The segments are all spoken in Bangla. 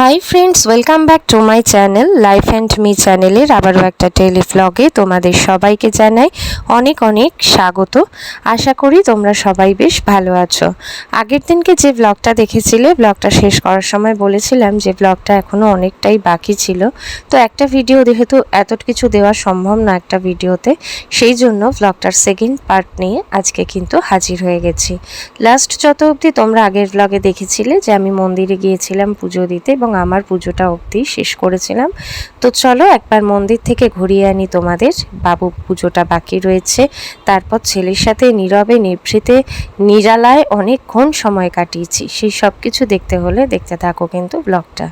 Hi friends welcome back to my channel life and me চ্যানেলের আবারও একটা টেলিফ্লগে তোমাদের সবাইকে জানাই অনেক অনেক স্বাগত। আশা করি তোমরা সবাই বেশ ভালো আছো। আগের দিনকে যে ব্লগটা দেখেছিলে ব্লগটা শেষ করার সময় বলেছিলাম যে ব্লগটা এখনও অনেকটাই বাকি ছিল। তো একটা ভিডিও যেহেতু এত কিছু দেওয়া সম্ভব না একটা ভিডিওতে সেই জন্য ব্লগটার সেকেন্ড পার্ট নিয়ে আজকে কিন্তু হাজির হয়ে গেছি। লাস্ট যত অবধি তোমরা আগের ব্লগে দেখেছিলে যে আমি মন্দিরে গিয়েছিলাম পুজো দিতে এবং আমার পুজোটা অবধি শেষ করেছিলাম। তো চলো একবার মন্দির থেকে ঘুরিয়ে আনি তোমাদের। বাবু পুজোটা বাকি রয়েছে। তারপর ছেলের সাথে নীরবে নিভৃতে নিরালায় অনেকক্ষণ সময় কাটিয়েছি। সেই সব কিছু দেখতে হলে দেখতে থাকো কিন্তু ব্লগটা।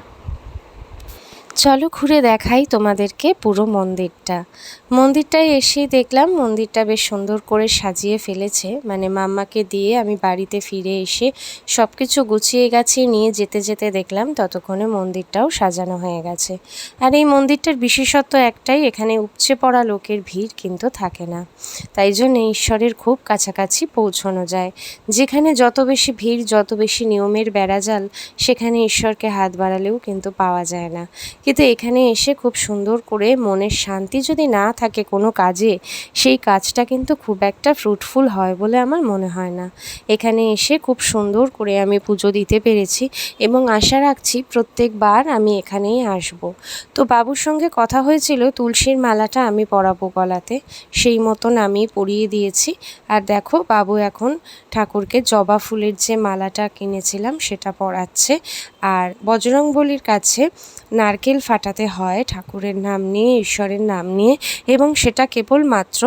চলো ঘুরে দেখাই তোমাদেরকে পুরো মন্দিরটা। মন্দিরটায় এসেই দেখলাম মন্দিরটা বেশ সুন্দর করে সাজিয়ে ফেলেছে। মানে মাম্মাকে দিয়ে আমি বাড়িতে ফিরে এসে সব কিছু গুছিয়ে গাছিয়ে নিয়ে যেতে যেতে দেখলাম ততক্ষণে মন্দিরটাও সাজানো হয়ে গেছে। আর এই মন্দিরটার বিশেষত্ব একটাই, এখানে উপচে পড়া লোকের ভিড় কিন্তু থাকে না। তাই জন্য ঈশ্বরের খুব কাছাকাছি পৌঁছানো যায়। যেখানে যত বেশি ভিড়, যত বেশি নিয়মের বেড়াজাল, সেখানে ঈশ্বরকে হাত বাড়ালেও কিন্তু পাওয়া যায় না। কিন্তু এখানে এসে খুব সুন্দর করে মনের শান্তি যদি না থাকে কোনো কাজে, সেই কাজটা কিন্তু খুব একটা ফ্রুটফুল হয় বলে আমার মনে হয় না। এখানে এসে খুব সুন্দর করে আমি পুজো দিতে পেরেছি এবং আশা রাখছি প্রত্যেকবার আমি এখানেই আসব। তো বাবুর সঙ্গে কথা হয়েছিল তুলসীর মালাটা আমি পরাবো গলাতে, সেই মতন আমি পরিয়ে দিয়েছি। আর দেখো বাবু এখন ঠাকুরকে জবা ফুলের যে মালাটা কিনেছিলাম সেটা পরাচ্ছে। আর বজরংবলির কাছে নারকেল ফাটাতে হয় ঠাকুরের নাম নিয়ে, ঈশ্বরের নাম নিয়ে এবং সেটা কেবলমাত্র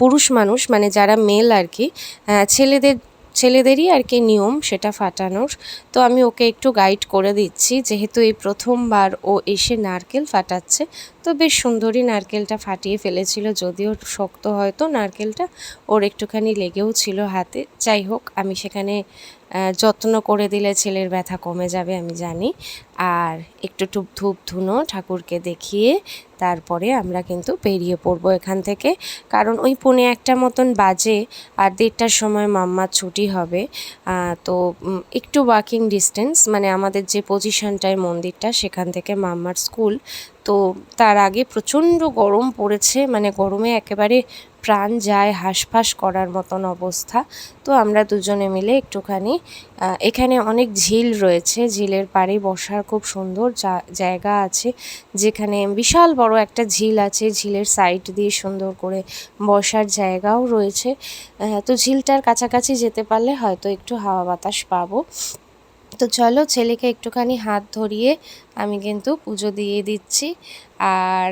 পুরুষ মানুষ মানে যারা মেল আর কি ছেলেদের, ছেলেদেরই আর কি নিয়ম সেটা ফাটানোর। তো আমি ওকে একটু গাইড করে দিচ্ছি, যেহেতু এই প্রথমবার ও এসে নারকেল ফাটাচ্ছে, তো বেশ সুন্দরই নারকেলটা ফাটিয়ে ফেলেছিল, যদিও শক্ত হয়তো নারকেলটা, ওর একটুখানি লেগেও ছিল হাতে। যাই হোক, আমি সেখানে যত্ন করে দিলে ছেলের ব্যথা কমে যাবে, আমি জানি। আর একটু টুপ ধূপ ধুনো ঠাকুরকে দেখিয়ে তারপরে আমরা কিন্তু বেরিয়ে পড়ব এখান থেকে। কারণ ওই পৌনে একটা মতন বাজে আর দেড়টার সময় মাম্মার ছুটি হবে। তো একটু ওয়াকিং ডিস্টেন্স মানে আমাদের যে পজিশনটায় মন্দিরটা, সেখান থেকে মাম্মার স্কুল তো তার আগে প্রচণ্ড গরম পড়েছে মানে গরমে একেবারে প্রাণ যায় হাঁসফাঁস করার মতন অবস্থা। তো আমরা দুজনে মিলে একটুখানি এখানে অনেক ঝিল রয়েছে, ঝিলের পাড়ে বসার খুব সুন্দর জায়গা আছে, যেখানে বিশাল বড় একটা ঝিল আছে, ঝিলের সাইড দিয়ে সুন্দর করে বসার জায়গাও রয়েছে। তো ঝিলটার কাছাকাছি যেতে পারলে হয়তো একটু হাওয়া বাতাস পাবো। তো চলো ছেলেকে একটুখানি হাত ধরিয়ে আমি কিন্তু পুজো দিয়ে দিচ্ছি। আর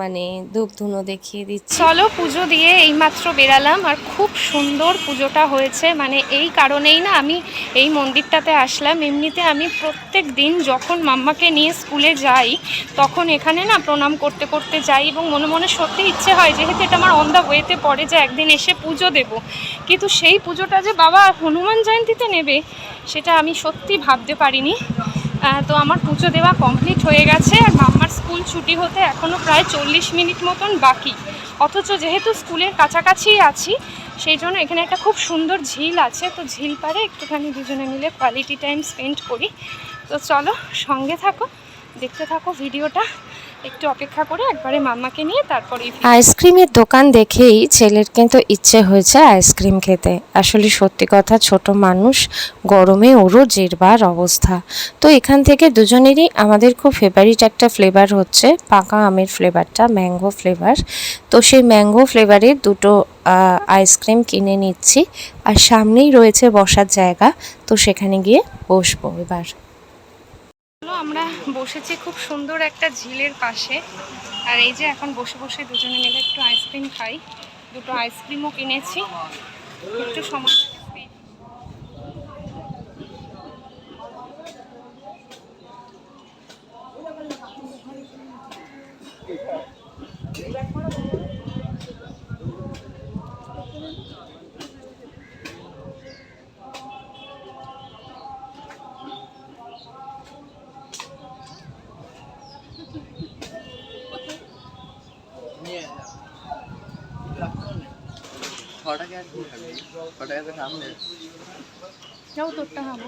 মানে ধূপ ধুনো দেখিয়ে দিচ্ছি। চলো পুজো দিয়ে এইমাত্র বেরালাম। আর খুব সুন্দর পুজোটা হয়েছে। মানে এই কারণেই না আমি এই মন্দিরটাতে আসলাম। এমনিতে আমি প্রত্যেক দিন যখন মাম্মাকে নিয়ে স্কুলে যাই, তখন এখানে না প্রণাম করতে করতে যাই এবং মনে মনে সত্যি ইচ্ছে হয় যেহেতু এটা আমার অন দ্য ওয়েতে পড়ে যে একদিন এসে পুজো দেব। কিন্তু সেই পুজোটা যে বাবা হনুমান জয়ন্তীতে নেবে সেটা আমি সত্যি ভাবতে পারিনি। তো আমার পুজো দেওয়া কমপ্লিট হয়ে গেছে আর মাম্মার স্কুল ছুটি হতে এখনও প্রায় চল্লিশ মিনিট মতন বাকি। অথচ যেহেতু স্কুলের কাছাকাছি আছি, সেই জন্য এখানে একটা খুব সুন্দর ঝিল আছে। তো ঝিল পারে একটুখানি দুজনে মিলে কোয়ালিটি টাইম স্পেন্ড করি। তো চলো সঙ্গে থাকো, দেখতে থাকো ভিডিওটা একটু অপেক্ষা করে একবারে মাম্মাকে নিয়ে তারপরে আইসক্রিমের দোকান দেখেই ছেলের কিন্তু ইচ্ছে হয়েছে আইসক্রিম খেতে। আসলে সত্যি কথা, ছোট মানুষ, গরমে ওরও জেরবার অবস্থা। তো এখান থেকে দুজনেরই আমাদের খুব ফেভারিট একটা ফ্লেভার হচ্ছে পাকা আমের ফ্লেভারটা ম্যাঙ্গো ফ্লেভার তো সেই ম্যাঙ্গো ফ্লেভারের দুটো আইসক্রিম কিনে নিচ্ছি। আর সামনেই রয়েছে বসার জায়গা, তো সেখানে গিয়ে বসবো এবার। বসেছি খুব সুন্দর একটা ঝিলের পাশে। আর এই যে এখন বসে বসে দুজনে মিলে একটু আইসক্রিম খাই। দুটো আইসক্রিমও কিনেছি। একটু সময় ছটাকে আর কি থাকবে ছটাকে তো সামনে যাও তোরটা খাব।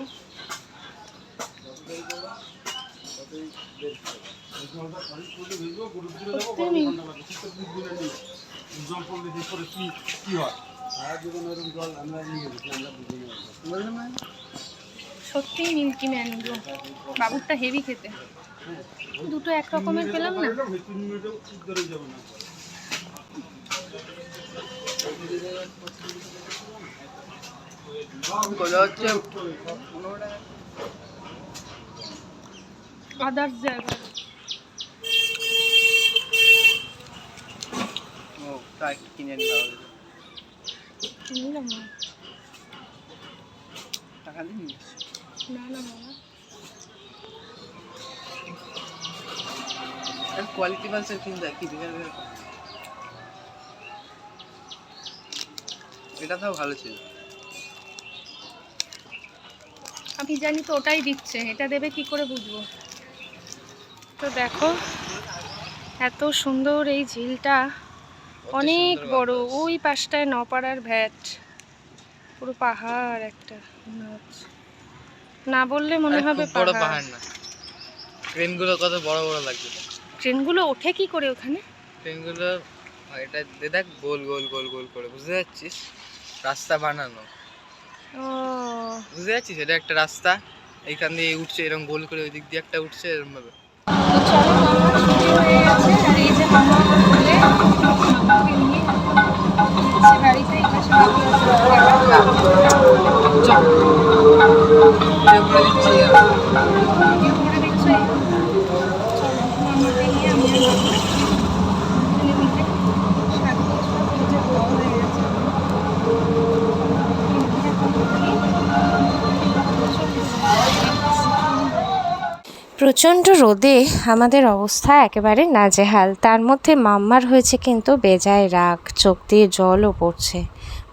সত্যি মিল্কি ম্যান বাবুরটা হেভি খেতে। দুটো এক রকমের পেলাম না। আদার্স জায়গা ও তাই কিনে নিলাম না টাকা দিন না আর কোয়ালিটি বাসের কিনতে কি বেকার বেকার এটা তো ভালো ছিল। আমি জানি তো ওটাই দিচ্ছে এটা দেবে কি করে বুঝব? তো দেখো এত সুন্দর এই ঝিলটা অনেক বড় ওই পাশটায় নপাড়ার ভ্যাট পুরো পাহাড় একটা না বললে মনে হবে বড় পাহাড়। না। ট্রেনগুলো কত বড় বড় লাগছে। ট্রেনগুলো ওঠে কি করে ওখানে? ট্রেনগুলো এটা দে দেখ গোল গোল গোল গোল করে বুঝতে যাচ্ছিস রাস্তা বানানো। ও। বুঝতে যাচ্ছিস এটা একটা রাস্তা। এইখান দিয়ে উঠছে এরকম গোল করে ওই দিক দিয়ে একটা উঠছে এরকম ভাবে চলো মামা ছুটি হয়ে গেছে আর এই যে মামা আমার কোলে নিয়ে এসে বাড়িতে এই পাশে বাবু আছে। চল ভিডিও করে দিচ্ছি ভিডিও করে দেখছ এই? চলো মামাকে নিয়ে আমি আর বাবু দুজনে মিলে সাত বছর হয়েছে বড় হয়ে গেছে প্রচণ্ড রোদে আমাদের অবস্থা একেবারে নাজেহাল। তার মধ্যে মাম্মার হয়েছে কিন্তু বেজায় রাগ, চোখ দিয়ে জলও পড়ছে।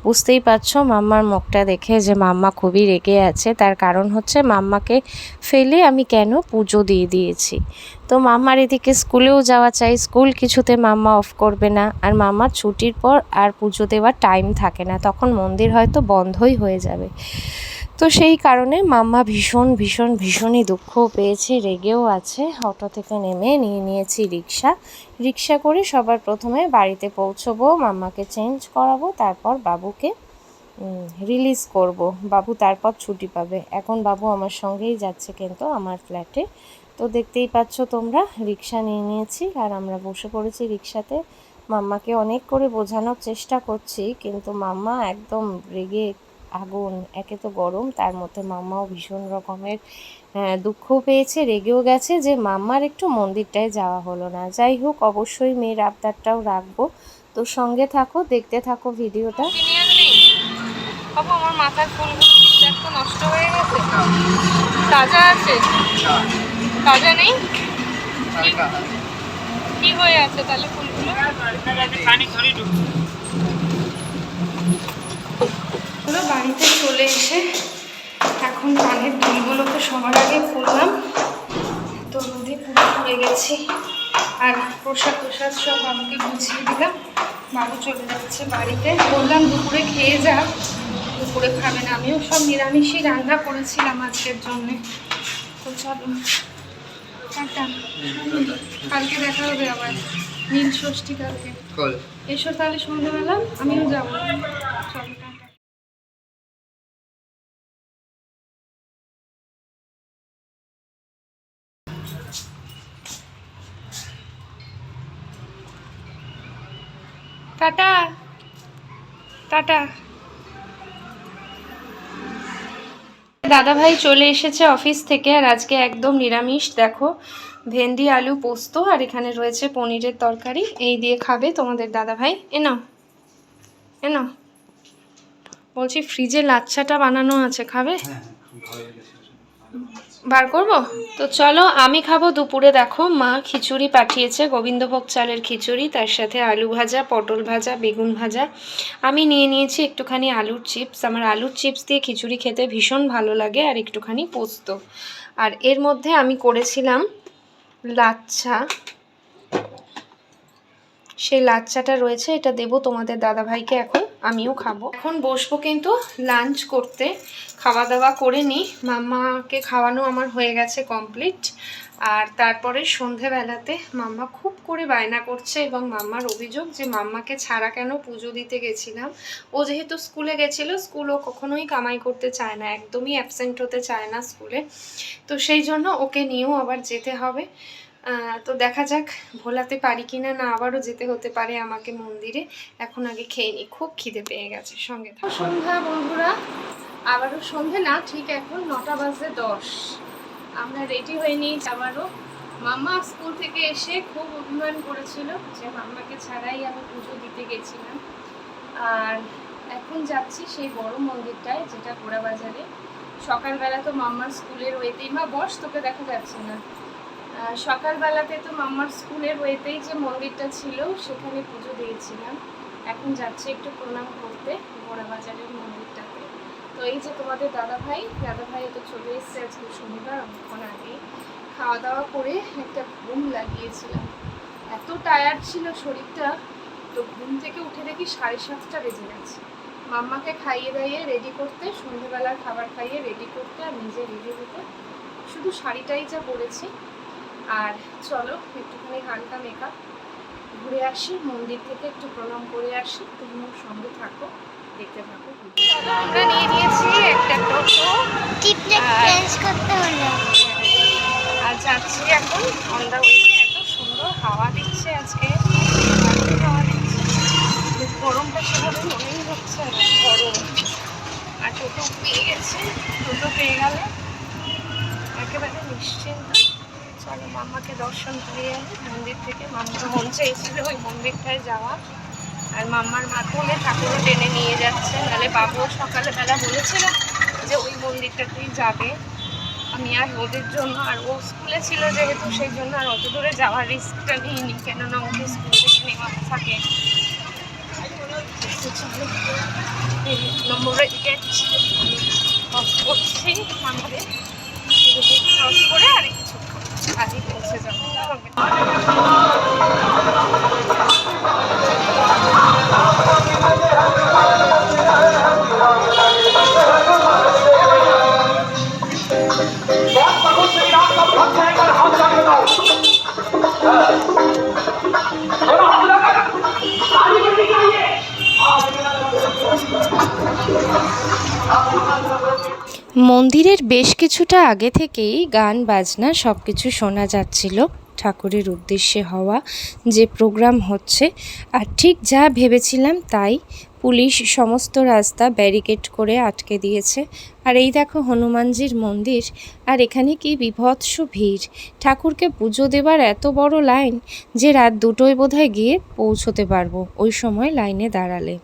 বুঝতেই পারছ, মাম্মার মুখটা দেখে যে মাম্মা খুবই রেগে আছে। তার কারণ হচ্ছে মাম্মাকে ফেলে আমি কেন পুজো দিয়ে দিয়েছি। তো মাম্মার এদিকে স্কুলেও যাওয়া চাই। স্কুল কিছুতে মাম্মা অফ করবে না। আর মাম্মার ছুটির পর আর পুজো দেওয়ার টাইম থাকে না। তখন মন্দির হয়তো বন্ধই হয়ে যাবে। তো সেই কারণে মাম্মা ভীষণ ভীষণ, ভীষণই দুঃখ পেয়েছে, রেগেও আছে। অটো থেকে নেমে নিয়ে নিয়েছি রিক্সা। রিক্সা করে সবার প্রথমে বাড়িতে পৌঁছবো মাম্মাকে চেঞ্জ করাবো, তারপর বাবুকে রিলিজ করব। বাবু তারপর ছুটি পাবে। এখন বাবু আমার সঙ্গেই যাচ্ছে কিন্তু আমার ফ্ল্যাটে তো দেখতেই পাচ্ছ তোমরা রিক্সা নিয়ে নিয়েছি আর আমরা বসে পড়েছি রিক্সাতে। মাম্মাকে অনেক করে বোঝানোর চেষ্টা করছি কিন্তু মাম্মা একদম রেগে আগুন একে তো গরম তার মধ্যে মাম্মাও ভীষণ রকমের আহ, দুঃখ পেয়েছে রেগেও গেছে যে মাম্মার একটু মন্দিরটায় যাওয়া হলো না। যাই হোক অবশ্যই মেয়ের আবদারটাও রাখব। তো সঙ্গে থাকো দেখতে থাকো ভিডিওটা। আমার মাথার ফুলগুলো নষ্ট হয়ে গেছে তাজা আছে? তাজা নেই? কি হয়ে আছে তাহলে ফুলগুলো? বাড়িতে চলে এসে এখন কানের দুলগুলোকে সবার আগে খুললাম তো নদী পুরো পড়ে গেছি। আর প্রসাদ প্রসাদ সব আমাকে গুছিয়ে দিলাম। বাবু চলে যাচ্ছে বাড়িতে। বললাম দুপুরে খেয়ে যা। দুপুরে খাবে না আমিও। সব নিরামিষই রান্না করেছিলাম আজকের জন্যে। তো চলো। টাটা। কালকে দেখা হবে আবার। নীল ষষ্ঠী কালকে। এসো তাহলে সন্ধ্যাবেলা আমিও যাব। চলো টাটা। টাটা। টাটা দাদা ভাই চলে এসেছে অফিস থেকে আর আজকে একদম নিরামিষ, দেখো। ভেন্ডি, আলু, পোস্ত আর এখানে রয়েছে পনিরের তরকারি। এই দিয়ে খাবে তোমাদের দাদা ভাই এ নাও। এ নাও। বলছি ফ্রিজে লাচ্ছাটা বানানো আছে, খাবে? বার করব? তো চলো, আমি খাব দুপুরে। দেখো, মা খিচুড়ি পাঠিয়েছে, গোবিন্দভোগ চালের খিচুড়ি, তার সাথে আলু ভাজা, পটল ভাজা, বেগুন ভাজা। আমি নিয়ে নিয়েছি একটুখানি আলুর চিপস। আমার আলুর চিপস দিয়ে খিচুড়ি খেতে ভীষণ ভালো লাগে আর একটুখানি পোস্ত। আর এর মধ্যে আমি করেছিলাম লাচ্ছা। সেই লাচ্চাটা রয়েছে, এটা দেবো তোমাদের দাদাভাইকে এখন, আমিও খাব। এখন বসবো কিন্তু লাঞ্চ করতে খাওয়া দাওয়া করে নিই। মাম্মাকে খাওয়ানো আমার হয়ে গেছে কমপ্লিট আর তারপরে সন্ধেবেলাতে মাম্মা খুব করে বায়না করছে এবং মাম্মার অভিযোগ যে মাম্মাকে ছাড়া কেন পুজো দিতে গেছিলাম। ও যেহেতু স্কুলে গেছিল স্কুলও কখনোই কামাই করতে চায় না, একদমই অ্যাবসেন্ট হতে চায় না স্কুলে। তো সেই জন্য ওকে নিয়েও আবার যেতে হবে। তো দেখা যাক, ভোলাতে পারি কিনা না আবারও যেতে হতে পারে আমাকে মন্দিরে। এখন আগে খেয়ে নিই খুব খিদে পেয়ে গেছে, সঙ্গে। সন্ধ্যা বন্ধুরা, আবারও সন্ধে না, ঠিক এখন নটা বাজে দশ। আমরা রেডি হয়ে নিই আবারও। মাম্মা স্কুল থেকে এসে খুব অভিমান করেছিল যে মাম্মাকে ছাড়াই আমি পুজো দিতে গেছিলাম। আর এখন যাচ্ছি সেই বড় মন্দিরটায়, যেটা গোড়া বাজারে সকালবেলা তো মাম্মার স্কুলের ওয়েতেই, মা বস, তোকে দেখা যাচ্ছে না। সকালবেলাতে তো মাম্মার স্কুলের ওয়েতেই যে মন্দিরটা ছিল, সেখানে পুজো দিয়েছিলাম। এখন যাচ্ছি একটু প্রণাম করতে গোড়া বাজারের মন্দিরটাতে। তো এই যে তোমাদের দাদা ভাই দাদা ভাই তো চলে এসছে আজকে শনিবার, অনেকক্ষণ আগে। খাওয়া দাওয়া করে একটা ঘুম লাগিয়েছিলাম। এত টায়ার্ড ছিল শরীরটা, তো ঘুম থেকে উঠে দেখি সাড়ে সাতটা বেজে গেছে। মাম্মাকে খাইয়ে দাইয়ে রেডি করতে, সন্ধেবেলার খাবার খাইয়ে রেডি করতে আর নিজে রেডি হতে। শুধু শাড়িটাই যা পরেছি আর চলো একটুখানি হালকা মেকআপ ঘুরে আসি মন্দির থেকে একটু প্রণাম করে আসি তুমিও সঙ্গে থাকো দেখতে থাকো। আমরা নিয়ে নিয়েছি একটা টোটো। করতে হলো। আর যাচ্ছি এখন অন ওয়েতে এত সুন্দর হাওয়া দিচ্ছে আজকে। হাওয়া দিচ্ছে গরমটা সেভাবে মনেই হচ্ছে গরম। আর টোটো পেয়ে গেছে টোটো পেয়ে গেলে একেবারে নিশ্চিন্ত। চলো, মাম্মাকে দর্শন করিয়ে মন্দির থেকে মাম্মার মন চেয়েছিল ওই মন্দিরটায় যাওয়া আর মাম্মার মাথলে ঠাকুরও টেনে নিয়ে যাচ্ছে। নাহলে বাবুও সকালবেলা বলেছিল যে ওই মন্দিরটাতেই যাবে। আমি আর ওদের জন্য, আর ও স্কুলে ছিল যেহেতু, সেই জন্য আর অত দূরে যাওয়ার রিস্কটা নিইনি। কেননা ওকে স্কুল থেকে নেওয়া থাকে। নম্বরে গেট ক্রস করছি আমাদের ক্রস করে আর কিছু আজই পৌঁছে মন্দিরের বেশ কিছুটা আগে থেকেই গান, বাজনা সব কিছু শোনা যাচ্ছিল ঠাকুরের উদ্দেশ্যে হওয়া যে প্রোগ্রাম হচ্ছে। আর ঠিক যা ভেবেছিলাম তাই পুলিশ সমস্ত রাস্তা ব্যারিকেড করে আটকে দিয়েছে। আর এই দেখো হনুমানজির মন্দির। আর এখানে কি বিভৎস ভিড়। ঠাকুরকে পুজো দেবার এত বড় লাইন যে রাত দুটোয় বোধহয় গিয়ে পৌঁছতে পারব ওই সময় লাইনে দাঁড়ালে।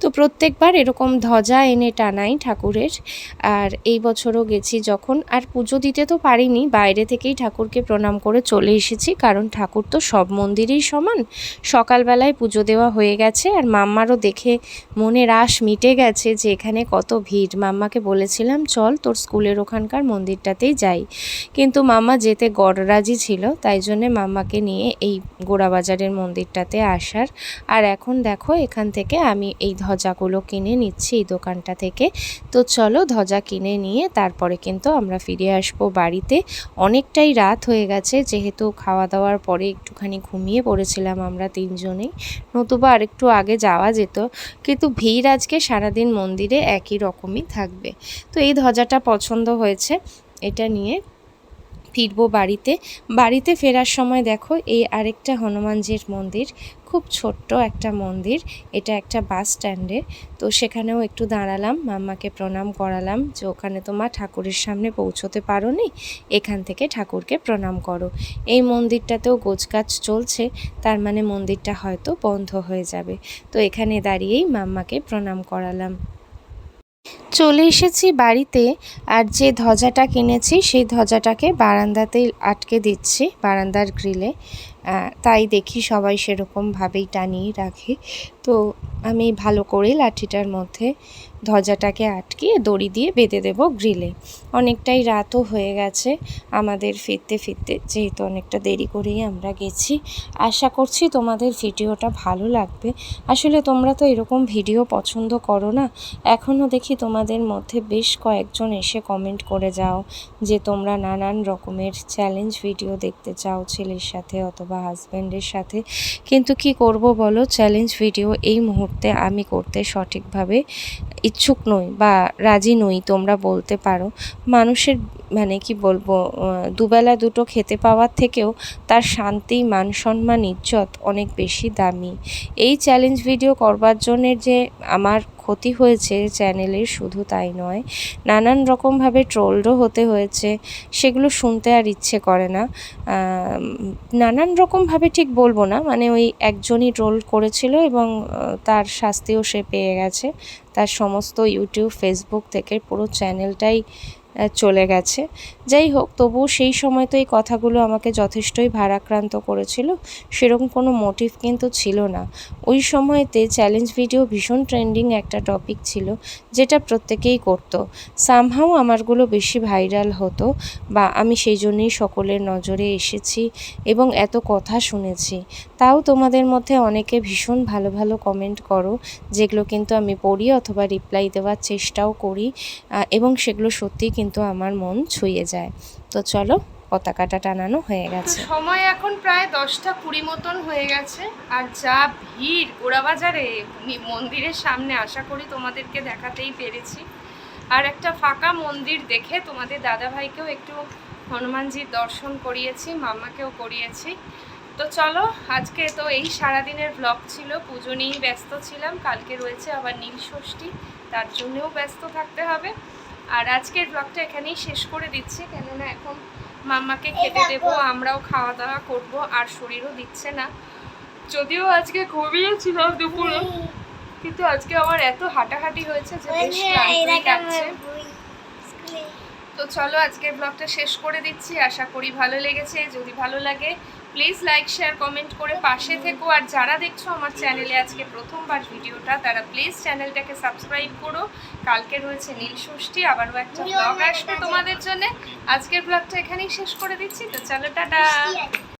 তো প্রত্যেকবার এরকম ধ্বজা এনে টানাই ঠাকুরের। আর এই বছরও গেছি যখন। আর পুজো দিতে তো পারিনি। বাইরে থেকেই ঠাকুরকে প্রণাম করে চলে এসেছি। কারণ ঠাকুর তো সব মন্দিরেই সমান। সকালবেলায় পুজো দেওয়া হয়ে গেছে। আর মাম্মারও দেখে মনের আশ মিটে গেছে যে এখানে কত ভিড়। মাম্মাকে বলেছিলাম, চল তোর স্কুলের ওখানকার মন্দিরটাতেই যাই। কিন্তু মাম্মা যেতে গড়রাজি ছিল, তাই জন্যে মাম্মাকে নিয়ে এই গোড়াবাজারের মন্দিরটাতে আসার। আর এখন দেখো, এখান থেকে আমি এই ধ্বজাগুলো কিনে নিচ্ছি এই দোকানটা থেকে। তো চলো ধ্বজা কিনে নিয়ে তারপরে কিন্তু আমরা ফিরে আসব বাড়িতে। অনেকটাই রাত হয়ে গেছে, যেহেতু খাওয়া দাওয়ার পরে একটুখানি ঘুমিয়ে পড়েছিলাম আমরা তিনজনেই। নতুবা আর একটু আগে যাওয়া যেত। কিন্তু ভিড় আজকে সারাদিন মন্দিরে একই রকমই থাকবে। তো এই ধ্বজাটা পছন্দ হয়েছে। এটা নিয়ে ফিরবো বাড়িতে। বাড়িতে ফেরার সময় দেখো, এই আরেকটা হনুমানজির মন্দির। খুব ছোট্ট একটা মন্দির। এটা একটা বাস স্ট্যান্ডে। তো সেখানেও একটু দাঁড়ালাম, মাম্মাকে প্রণাম করালাম যে ওখানে তো মা ঠাকুরের সামনে পৌঁছতে পারো নি এখান থেকে ঠাকুরকে প্রণাম করো। এই মন্দিরটাতেও গোছগাছ চলছে, তার মানে মন্দিরটা হয়তো বন্ধ হয়ে যাবে। তো এখানে দাঁড়িয়েই মাম্মাকে প্রণাম করালাম। চলে এসেছি বাড়িতে আর যে ধ্বজাটা কিনেছি, সেই ধ্বজাটাকে বারান্দাতেই আটকে দিচ্ছি, বারান্দার গ্রিলে। তাই দেখি সবাই সেরকমভাবেই টানিয়ে রাখে। তো আমি ভালো করে লাঠিটার মধ্যে ধ্বজাটাকে আটকিয়ে দড়ি দিয়ে বেঁধে দেবো গ্রিলে। অনেকটাই রাতও হয়ে গেছে, আমাদের ফিরতে ফিরতে যেহেতু অনেকটা দেরি করেই আমরা গেছি। আশা করছি তোমাদের ভিডিওটা ভালো লাগবে। আসলে তোমরা তো এরকম ভিডিও পছন্দ করো না। এখনও দেখি তোমাদের মধ্যে বেশ কয়েকজন এসে কমেন্ট করে যাও যে তোমরা নানান রকমের চ্যালেঞ্জ ভিডিও দেখতে চাও ছেলের সাথে অথবা হাজব্যান্ডের সাথে। কিন্তু কি করব বলো? চ্যালেঞ্জ ভিডিও এই মুহূর্তে আমি করতে সঠিকভাবে ইচ্ছুক নই বা রাজি নই, তোমরা বলতে পারো। মানুষের মানে কি বলব দুবেলা দুটো খেতে পাওয়ার থেকেও তার শান্তি, মান সম্মান, ইজ্জত অনেক বেশি দামি। এই চ্যালেঞ্জ ভিডিও করবার জন্যে যে আমার ক্ষতি হয়েছে চ্যানেলের, শুধু তাই নয়। নানান রকমভাবে ট্রোলডও হতে হয়েছে, সেগুলো শুনতে আর ইচ্ছে করে না। নানান রকমভাবে ঠিক বলব না মানে ওই একজনই ট্রোল করেছিল এবং তার শাস্তিও সে পেয়ে গেছে। তার সমস্ত ইউটিউব, ফেসবুক থেকে পুরো চ্যানেলটাই চলে গেছে। যাই হোক, তবুও সেই সময় তো এই কথাগুলো আমাকে যথেষ্টই ভারাক্রান্ত করেছিল। সেরকম কোনো মোটিভ কিন্তু ছিল না। ওই সময়তে চ্যালেঞ্জ ভিডিও ভীষণ ট্রেন্ডিং একটা টপিক ছিল, যেটা প্রত্যেকেই করতো। সামহাও আমারগুলো বেশি ভাইরাল হতো বা আমি সেই জন্যই সকলের নজরে এসেছি এবং এত কথা শুনেছি। তাও তোমাদের মধ্যে অনেকে ভীষণ ভালো ভালো কমেন্ট করো, যেগুলো কিন্তু আমি পড়ি অথবা রিপ্লাই দেওয়ার চেষ্টাও করি এবং সেগুলো সত্যিই কিন্তু আমার মন ছুঁয়ে যায়। তো চলো, পতাকাটা টানানো হয়ে গেছে। সময় এখন প্রায় দশটা কুড়ি মতন হয়ে গেছে। আর যা ভিড় গোড়াবাজারে মন্দিরের সামনে আশা করি তোমাদেরকে দেখাতেই পেরেছি। আর একটা ফাঁকা মন্দির দেখে তোমাদের দাদাভাইকেও একটু হনুমানজির দর্শন করিয়েছি, মামাকেও করিয়েছি। তো চলো, আজকে তো এই সারাদিনের ব্লগ ছিল, পুজো নিয়েই ব্যস্ত ছিলাম। কালকে রয়েছে আবার নীল ষষ্ঠী, তার জন্যেও ব্যস্ত থাকতে হবে। আর আজকের ব্লগটা এখানেই শেষ করে দিচ্ছি কেননা এখন মাম্মাকে খেতে দেবো আমরাও খাওয়া দাওয়া করব আর শরীরও দিচ্ছে না। যদিও আজকে ঘুমিয়েছিলাম দুপুরে কিন্তু আজকে আমার এত হাঁটাহাঁটি হয়েছে যে বেশ ক্লান্তই লাগছে। তো চলো আজকের ব্লগটা শেষ করে দিচ্ছি আশা করি ভালো লেগেছে। যদি ভালো লাগে প্লিজ লাইক শেয়ার কমেন্ট করে পাশে থেকো। আর যারা দেখছ আমার চ্যানেলে আজকে প্রথমবার ভিডিওটা তারা প্লিজ চ্যানেলটাকে সাবস্ক্রাইব করো। কালকে রয়েছে নীল ষষ্ঠী আবারও একটা ব্লগ আসবে তোমাদের জন্য। আজকের ব্লগটা এখানেই শেষ করে দিচ্ছি। তো চলো টাটা!